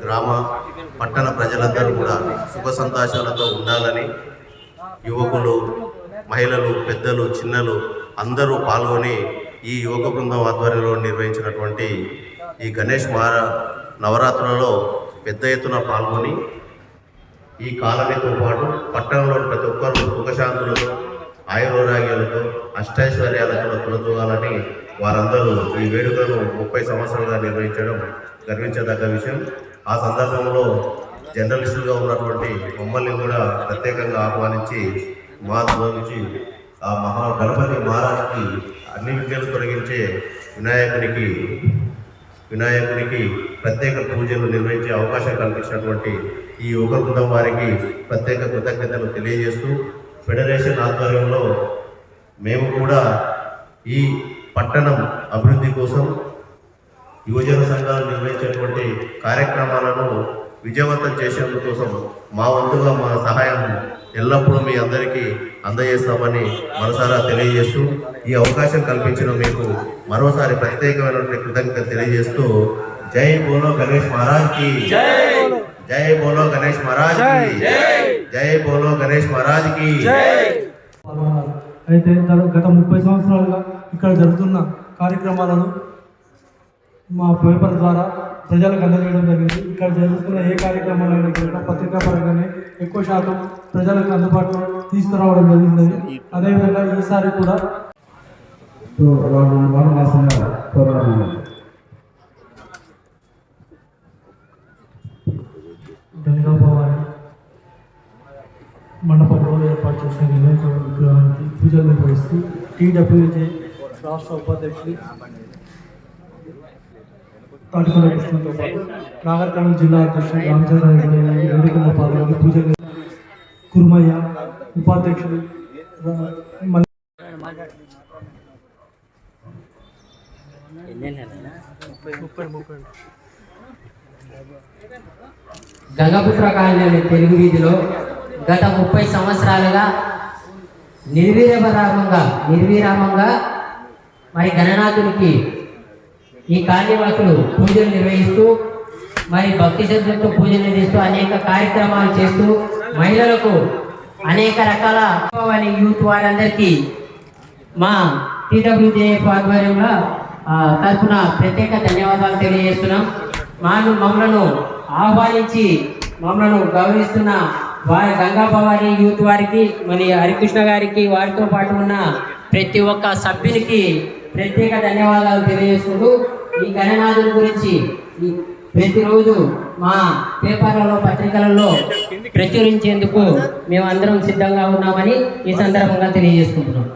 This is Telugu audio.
గ్రామ పట్టణ ప్రజలందరూ కూడా సుఖ సంతోషాలతో ఉండాలని యువకులు మహిళలు పెద్దలు చిన్నలు అందరూ పాల్గొని ఈ యువక బృందం ఆధ్వర్యంలో నిర్వహించినటువంటి ఈ గణేష్ మహారా నవరాత్రులలో పెద్ద ఎత్తున పాల్గొని ఈ కాలనీతో పాటు పట్టణంలోని ప్రతి ఒక్కరూ సుఖశాంతులతో ఆయురారోగ్యాలతో అష్టైశ్వర్యాలతో కులతూగాలని వారందరూ ఈ వేడుకను ముప్పై సంవత్సరాలుగా నిర్వహించడం గర్వించదగ్గ విషయం. ఆ సందర్భంలో జర్నలిస్టులుగా ఉన్నటువంటి మమ్మల్ని కూడా ప్రత్యేకంగా ఆహ్వానించి మా నుంచి ఆ మహా గణపతి మహారాజుకి అన్ని విద్యలు తొలగించే వినాయకునికి వినాయకునికి ప్రత్యేక పూజలు నిర్వహించే అవకాశం కల్పించినటువంటి ఈ యువక బృందం వారికి ప్రత్యేక కృతజ్ఞతలు తెలియజేస్తూ ఫెడరేషన్ ఆధ్వర్యంలో మేము కూడా ఈ పట్టణం అభివృద్ధి కోసం యువజన సంఘాలు నిర్వహించేటువంటి కార్యక్రమాలను విజయవంతం చేసేందుకు కోసం మా వంతుగా మా సహాయం ఎల్లప్పుడూ మీ అందరికీ అందజేస్తామని మనసారా తెలియజేస్తూ ఈ అవకాశం కల్పించిన మీకు మరోసారి ప్రత్యేకమైనటువంటి కృతజ్ఞత తెలియజేస్తూ జై బోలో గణేష్ మహారాజ్కి. జై బోలో గణేష్ మహారాజ్కి. జై. బోలో గణేష్ మహారాజ్కి. అయితే గత ముప్పై సంవత్సరాలుగా ఇక్కడ జరుగుతున్న కార్యక్రమాలను మా పేపర్ ద్వారా ప్రజలకు అందజేయడం జరిగింది. ఇక్కడ జరుగుతున్న ఏ కార్యక్రమాలైనా కూడా పత్రికా పరంగానే ఎక్కువ శాతం ప్రజలకు అందుబాటులో తీసుకురావడం జరిగింది. అదేవిధంగా ఈసారి కూడా పోరాడుతున్నారు గంగా భవాని మండపంలో ఏర్పాటు చేసిన వినాయక విగ్రహానికి పూజలు నిర్వహిస్తూ టీడబ్ల్యూజే రాష్ట్ర ఉపాధ్యక్షులు తాటికొండ కృష్ణతో పాటు నాగర్కర్నూలు జిల్లా అధ్యక్షుడు రామచంద్రారెడ్డి గారి వేడుకల్లో పాల్గొని పూజలు కుర్మయ్య ఉపాధ్యక్షుడు గంగపుత్ర కాలనీ తెలుగు వీధిలో గత ముప్పై సంవత్సరాలుగా నిర్వీర్యరామంగా నిర్విరామంగా మరి గణనాథునికి ఈ కాళీవాసులు పూజలు నిర్వహిస్తూ మరి భక్తి శ్రద్ధలతో పూజలు నిర్వహిస్తూ అనేక కార్యక్రమాలు చేస్తూ మహిళలకు అనేక రకాల అని యూత్ వారందరికీ మా టీడబ్ల్యూజేఎఫ్ ఆధ్వర్యంలో తరఫున తరపున ప్రత్యేక ధన్యవాదాలు తెలియజేస్తున్నాం. మాను మమ్మలను ఆహ్వానించి మమ్మలను గౌరవిస్తున్న వారి గంగాభవాని యూత్ వారికి మరి హరికృష్ణ గారికి వారితో పాటు ఉన్న ప్రతి ఒక్క సభ్యునికి ప్రత్యేక ధన్యవాదాలు తెలియజేసుకుంటూ ఈ గణనాథుల గురించి ప్రతిరోజు మా పేపర్లలో పత్రికలలో ప్రచురించేందుకు మేము అందరం సిద్ధంగా ఉన్నామని ఈ సందర్భంగా తెలియజేసుకుంటున్నాం.